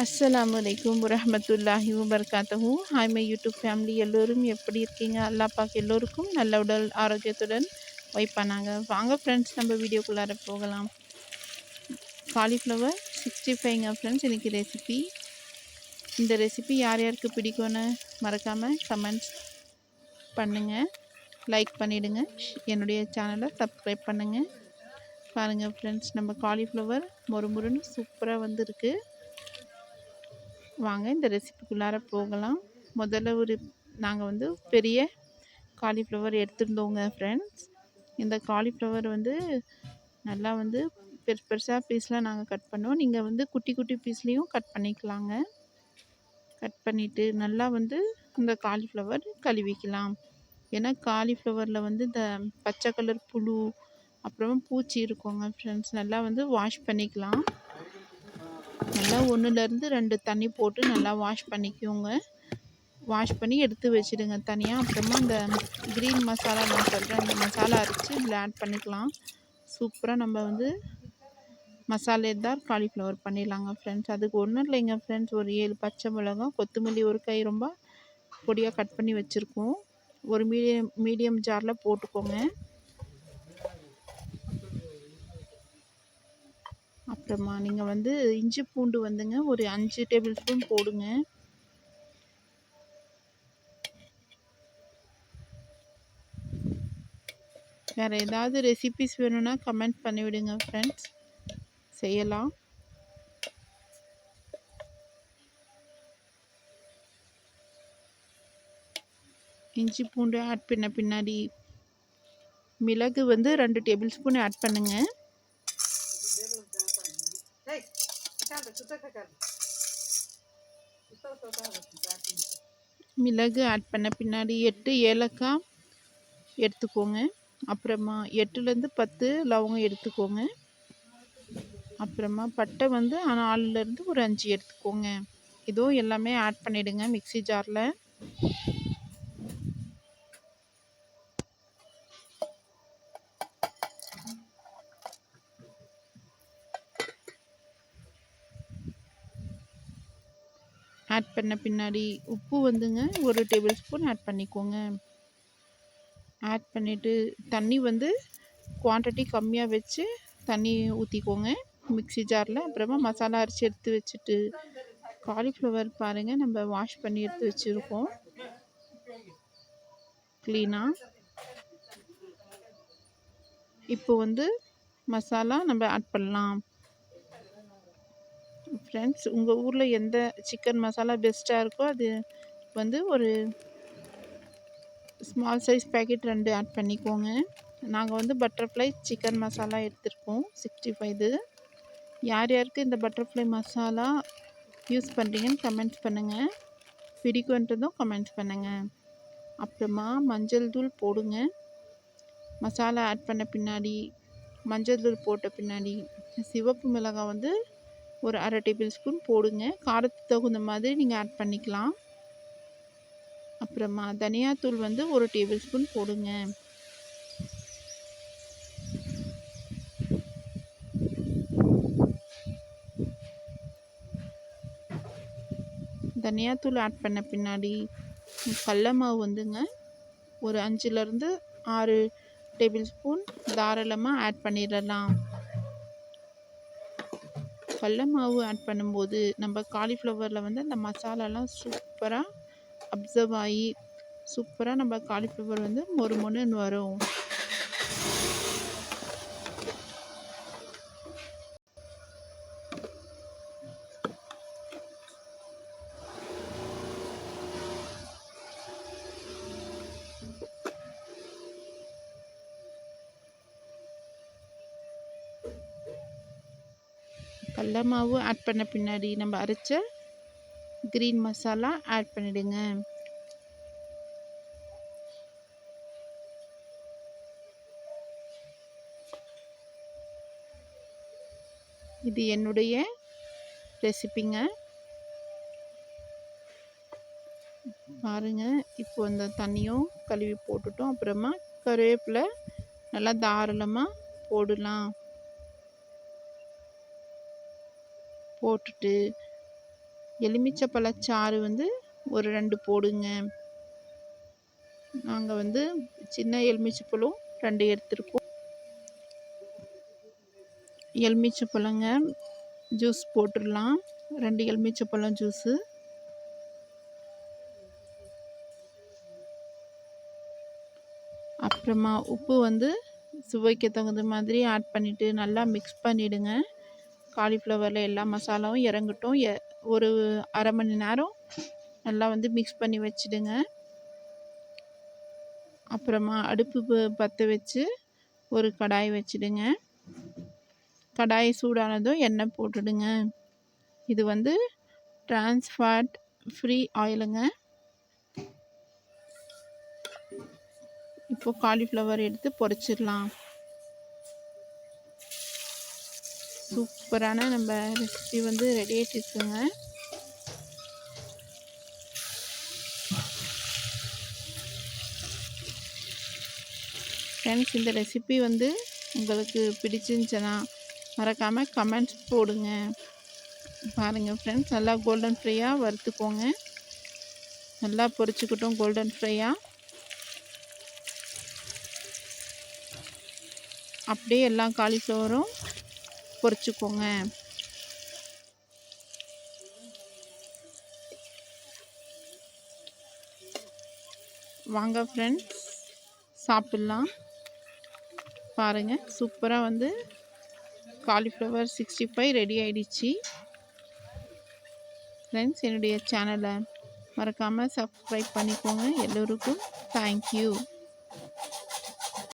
அஸ்லாம் அலைக்கும் வரஹ்மத்துல்லாஹி வபரகாத்துஹு ஹாய் மை யூடியூப் ஃபேமிலி எல்லோரும் எப்படி இருக்கீங்க? அல்லாஹ் பாக் எல்லோருக்கும் நல்ல உடல் ஆரோக்கியத்துடன் வைப்பானாங்க வாங்க ஃப்ரெண்ட்ஸ் நம்ம வீடியோக்குள்ளார போகலாம். காலிஃப்ளவர் சிக்ஸ்டி ஃபைவ்ங்க ஃப்ரெண்ட்ஸ் இன்றைக்கி ரெசிபி இந்த ரெசிபி யார் யாருக்கு பிடிக்கும்னு மறக்காமல் கமெண்ட்ஸ் பண்ணுங்கள் லைக் பண்ணிவிடுங்க என்னுடைய சேனலை சப்ஸ்கிரைப் பண்ணுங்கள் பாருங்கள் ஃப்ரெண்ட்ஸ் நம்ம காலிஃப்ளவர் மொறுமுறுன்னு சூப்பராக வந்திருக்கு. வாங்க இந்த ரெசிபிக்குள்ளார போகலாம். முதல்ல ஒரு நாங்கள் வந்து பெரிய காலிஃப்ளவர் எடுத்துருந்தோங்க ஃப்ரெண்ட்ஸ் இந்த காலிஃப்ளவர் வந்து நல்லா வந்து பெருசு பெருசாக பீஸ்லாம் நாங்கள் கட் பண்ணோம் நீங்கள் வந்து குட்டி குட்டி பீஸ்லேயும் கட் பண்ணிக்கலாங்க. கட் பண்ணிவிட்டு நல்லா வந்து இந்த காலிஃப்ளவர் கழுவிக்கலாம் ஏன்னா காலிஃப்ளவரில் வந்து இந்த பச்சை கலர் புழு அப்புறம் பூச்சி இருக்குங்க ஃப்ரெண்ட்ஸ் நல்லா வந்து வாஷ் பண்ணிக்கலாம். நல்லா ஒன்றுலேருந்து ரெண்டு தண்ணி போட்டு நல்லா வாஷ் பண்ணிக்கோங்க. வாஷ் பண்ணி எடுத்து வச்சுடுங்க தனியாக அப்புறமா இந்த க்ரீன் மசாலா நான் சொல்கிறேன் அந்த மசாலா அரைச்சி இதில் ஆட் பண்ணிக்கலாம். சூப்பராக நம்ம வந்து மசாலேதார் காலிஃப்ளவர் பண்ணிடலாங்க ஃப்ரெண்ட்ஸ் அதுக்கு ஒன்றும் இல்லைங்க ஃப்ரெண்ட்ஸ் ஒரு ஏழு பச்சை மிளகாய் கொத்தமல்லி ஒரு கை ரொம்ப பொடியாக கட் பண்ணி வச்சுருக்கோம். ஒரு மீடியம் மீடியம் ஜாரில் போட்டுக்கோங்க. அப்புறமா நீங்கள் வந்து இஞ்சி பூண்டு வந்துங்க ஒரு அஞ்சு டேபிள் ஸ்பூன் போடுங்க. வேறு ஏதாவது ரெசிபிஸ் வேணும்னா கமெண்ட் பண்ணிவிடுங்க ஃப்ரெண்ட்ஸ் செய்யலாம். இஞ்சி பூண்டு ஆட் பண்ண பின்னாடி மிளகு வந்து ரெண்டு டேபிள் ஸ்பூன் ஆட் பண்ணுங்கள் மிளகு ஆட் பண்ண பின்னாடி எட்டு ஏலக்காய் எடுத்துக்கோங்க. அப்புறமா எட்டுலேருந்து பத்து லவங்கம் எடுத்துக்கோங்க. அப்புறமா பட்டை வந்து நாலுலேருந்து ஒரு அஞ்சு எடுத்துக்கோங்க. இதுவும் எல்லாமே ஆட் பண்ணிவிடுங்க மிக்சி ஜாரில் ஆட் பண்ண பின்னாடி உப்பு வந்துங்க. ஒரு டேபிள் ஸ்பூன் ஆட் பண்ணிக்கோங்க. ஆட் பண்ணிவிட்டு தண்ணி வந்து குவான்டிட்டி கம்மியாக வச்சு தண்ணி ஊற்றிக்கோங்க மிக்சி ஜாரில் அப்புறமா மசாலா அரைச்சி எடுத்து வச்சுட்டு காலிஃப்ளவர் பாருங்கள் நம்ம வாஷ் பண்ணி எடுத்து வச்சுருக்கோம். க்ளீனாக இப்போ வந்து மசாலா நம்ம ஆட் பண்ணலாம். ஃப்ரெண்ட்ஸ் உங்கள் ஊரில் எந்த சிக்கன் மசாலா பெஸ்ட்டாக இருக்கோ அது வந்து ஒரு ஸ்மால் சைஸ் பேக்கெட் ரெண்டு ஆட் பண்ணிக்கோங்க. நாங்கள் வந்து பட்டர்ஃப்ளை சிக்கன் மசாலா எடுத்திருக்கோம் சிக்ஸ்டி ஃபைவு யார் யாருக்கு இந்த பட்டர்ஃப்ளை மசாலா யூஸ் பண்ணுறீங்கன்னு கமெண்ட்ஸ் பண்ணுங்கள் பிடிக்குன்றதும் கமெண்ட்ஸ் பண்ணுங்கள் அப்புறமா மஞ்சள் தூள் போடுங்க. மசாலா ஆட் பண்ண பின்னாடி மஞ்சள் தூள் போட்ட பின்னாடி சிவப்பு மிளகாய் வந்து ஒரு அரை டேபிள் ஸ்பூன் போடுங்க. காரத்துக்கு தகுந்த மாதிரி நீங்கள் ஆட் பண்ணிக்கலாம். அப்புறமா தனியாத்தூள் வந்து ஒரு டேபிள் ஸ்பூன் போடுங்க. தனியாத்தூள் ஆட் பண்ண பின்னாடி கடல மாவு வந்துங்க. ஒரு அஞ்சுலேருந்து ஆறு டேபிள் ஸ்பூன் தாராளமாக ஆட் பண்ணிடலாம். கடல மாவு ஆட் பண்ணும்போது நம்ம காலிஃப்ளவரில் வந்து அந்த மசாலாலாம் சூப்பராக அப்சர்வ் ஆகி சூப்பராக நம்ம காலிஃப்ளவர் வந்து மொறு மொறுன்னு வரும். கடல மாவு ஆட் பண்ண பின்னாடி நம்ம அரைச்ச க்ரீன் மசாலா ஆட் பண்ணிடுங்க. இது என்னுடைய ரெசிபிங்க பாருங்க இப்போ இந்த தண்ணியும் கழுவி போட்டுட்டோம். அப்புறமா கருவேப்பிலை நல்லா தாராளமாக போடலாம். போட்டுட்டு எலுமிச்சை பழச்சாறு வந்து ஒரு ரெண்டு போடுங்க. நாங்கள் வந்து சின்ன எலுமிச்சை பழம் ரெண்டு எடுத்திருக்கோம். எலுமிச்சப்பழங்க ஜூஸ் போட்டுடலாம். ரெண்டு எலுமிச்சைப்பழம் ஜூஸு. அப்புறமா உப்பு வந்து சுவைக்கு தகுந்த மாதிரி ஆட் பண்ணிவிட்டு நல்லா மிக்ஸ் பண்ணிவிடுங்க காலிஃப்ளவரில் எல்லா மசாலாவும் இறங்கட்டும். எ ஒரு அரை மணி நேரம் நல்லா வந்து மிக்ஸ் பண்ணி வச்சுடுங்க. அப்புறமா அடுப்பு பற்ற வச்சு ஒரு கடாய் வச்சுடுங்க. கடாய் சூடானதும் எண்ணெய் போட்டுடுங்க. இது வந்து டிரான்ஸ்ஃபேட் ஃப்ரீ ஆயிலுங்க இப்போ காலிஃப்ளவர் எடுத்து பொரிச்சிடலாம். சூப்பரான நம்ம ரெசிபி வந்து ரெடி ஆகிட்டுருக்குங்க ஃப்ரெண்ட்ஸ் இந்த ரெசிபி வந்து உங்களுக்கு பிடிச்சிருந்துச்சுன்னா மறக்காமல் கமெண்ட்ஸ் போடுங்க. பாருங்கள் ஃப்ரெண்ட்ஸ் நல்லா கோல்டன் ஃப்ரையாக வறுத்துக்கோங்க. நல்லா பொரிச்சுக்கிட்டோம் கோல்டன் ஃப்ரையாக அப்படியே எல்லா காலிஃப்ளவரும் பொறிச்சிக்கோங்க. வாங்க ஃப்ரெண்ட்ஸ் சாப்பிட்லாம். பாருங்கள் சூப்பராக வந்து காலிஃப்ளவர் சிக்ஸ்டி ஃபைவ் ரெடி ஆகிடுச்சு ஃப்ரெண்ட்ஸ் என்னுடைய சேனலை மறக்காமல் சப்ஸ்கிரைப் பண்ணிக்கோங்க. எல்லோருக்கும் தேங்க்யூ